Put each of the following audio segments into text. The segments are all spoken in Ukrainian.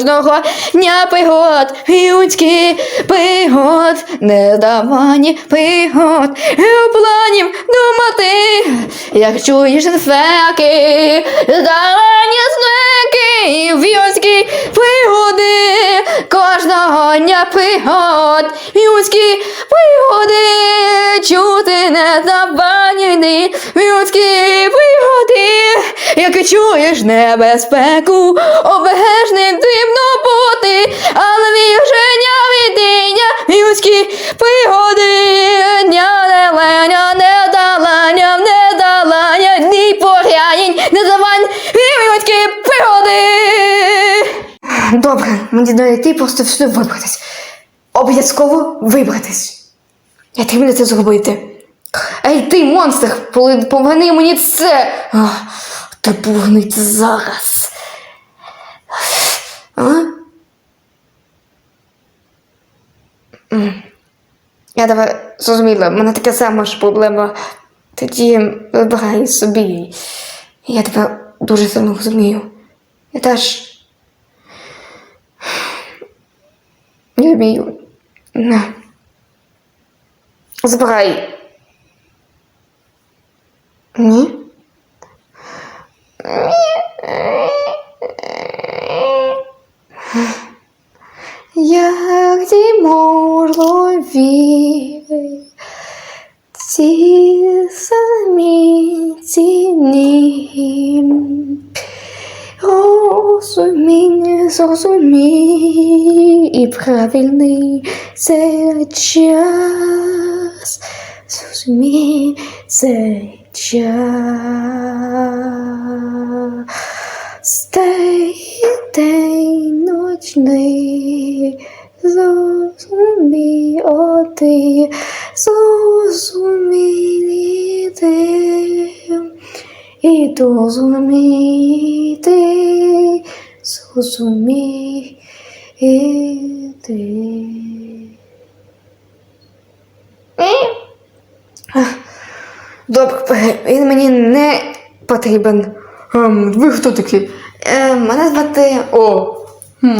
кожного дня пригод, людські пригод, нездавані пригод, у планів думати, як чуєш феки, здарені знаки, людські пригоди, кожного дня пригод, людські пригоди, чути нездавані людські як чуєш небезпеку, обережним дивно бути, але віження відіння, людські пригоди, дня неленя, не далання, не далання, ні порянень, не завань, людські пригоди. Добре, мені йти просто всюди вибратись. Обов'язково вибратись. Я треба це зробити. Ей, ти, монстр, поверни мені це. Ти поверни зараз. А? Я давай зрозуміла, в мене така сама ж проблема. Тоді вибирай собі. Я тебе дуже сильно розумію. Я теж. Не вмію. На. Забирай. Ні? Як ти можливі ці самі ціні Розуміння, зрозумій і правильний цей час. Зрозумій цей час. І дозуміти, зрозуміти. Добре, він мені не потрібен. Ем, ви хто такі? Е, мене звати О. Хм.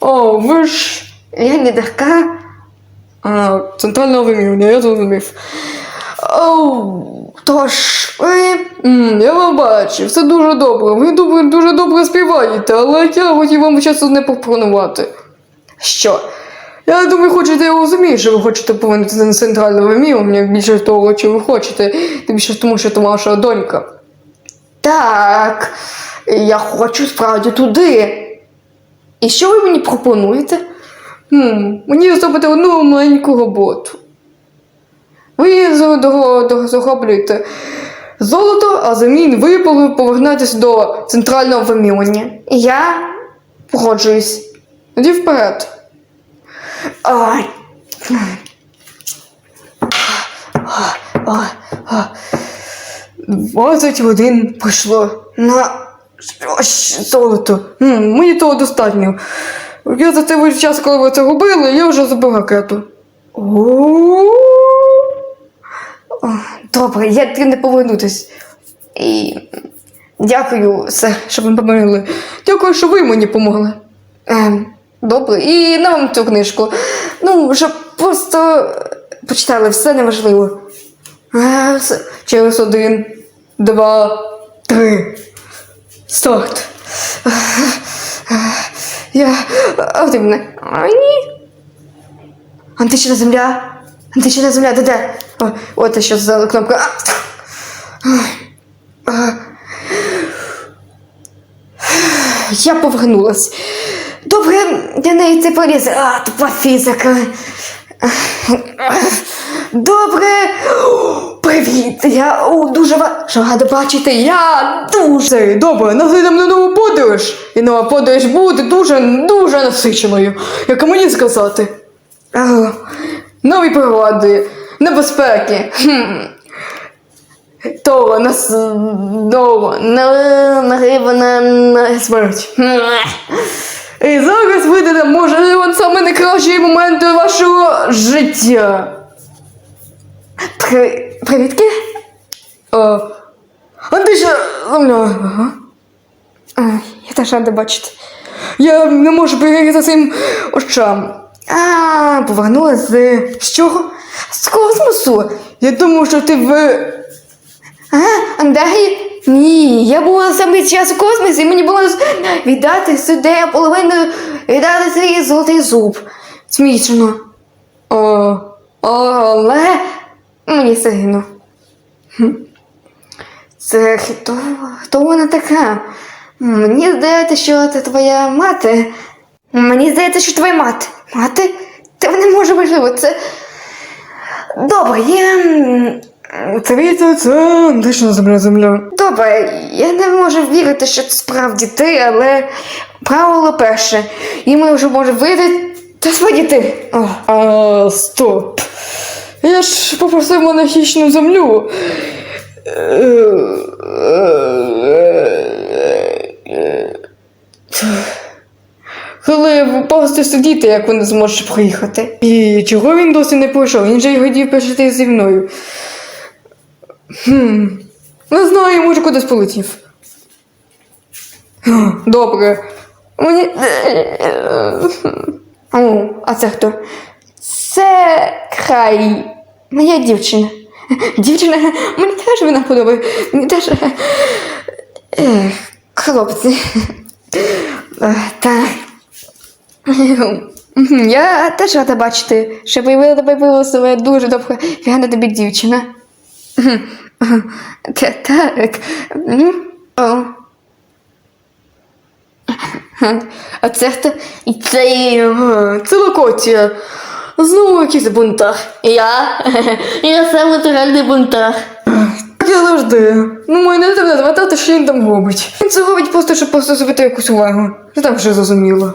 О, ви ж я лідерка. а, центрального вимірювання, я зрозумів. Оу, тож я вам бачив, все дуже добре. Ви добре, дуже добре співаєте, але я хотів вам щось не пропонувати. що? Я думаю, хочете, я розумію, що ви хочете повернути на центральне вимірювання, більше того, чи ви хочете, тим більше тому, що це ваша донька. Так, я хочу справді туди. І що ви мені пропонуєте? Хм, мені зробити одну маленьку роботу. Ви захоплюєте золото, а замін ви повернетесь до центрального вимірювання. Я погоджуюсь. Тоді вперед. Ай. 20 годин пройшло на золото. Мені того достатньо. Я за цей час, коли ви це робили, я вже забив ракету. О, Добре, я ти не повернутись. І дякую, все, що ви помирили. Дякую, що ви мені помогли. Ем, добре, і на вам цю книжку. Ну, щоб просто почитали, все неважливо. Е, все. Через один, два, три. Старт. Я. Ти мене. А, ні. Антична земля. Антична земля, де де? О, от що за кнопка. А. А. Я повернулась. Добре, я неї це поліз. А, тупа фізика. Добре. Привіт! Я о, дуже ва- рада бачити. Я дуже. Добре, йдемо на нову подорож. І нова подорож буде дуже, дуже насиченою. Як мені сказати? О, Нові пригоди, небезпеки. Хм. То нас довго на- на смерть. І зараз може, от саме найкращий момент вашого життя. При... Привітки? А, а ти земля. Ага. Я теж рада бачити. Я не можу повірити цим очам. А, повернула з. Чого? З космосу. Я думав, що ти в. А, Андарі? Ні, я була саме час у космосі, мені було віддати сюди половину, віддати свій золотий зуб. Смішно. О, Але мені сильно. Це хто, хто вона така? Мені здається, що це твоя мати. Мені здається, що твоя мати. Мати? Та не може можливо, це. Добре, я. м, це це точно земля земля. Добре, я не можу вірити, що це справді ти, але правило перше. І ми вже може вийти та справді ти. А, стоп. Я ж попросив монахічну землю. Коли сидіти, як вони зможуть приїхати. І чого він досі не пройшов? Він же й хотів пішити зі мною. Хм. Не знаю, може кудись полетів. Добре. Мені. О, а це хто? Це край. Моя дівчина. Дівчина, мені теж вона подобає. Мені теж. Ех, хлопці. Е, Так. Я теж рада бачити, що появила тебе появила себе дуже добре. Гарна тобі дівчина. Та- Так. А це хто? І це Ага, Локотія. Знову якийсь бунтар. я. Я сам натуральний бунтар. Я завжди. Ну, мене не треба звертати, що він там робить. Він це робить просто, щоб просто зробити якусь увагу. Це там вже зрозуміло.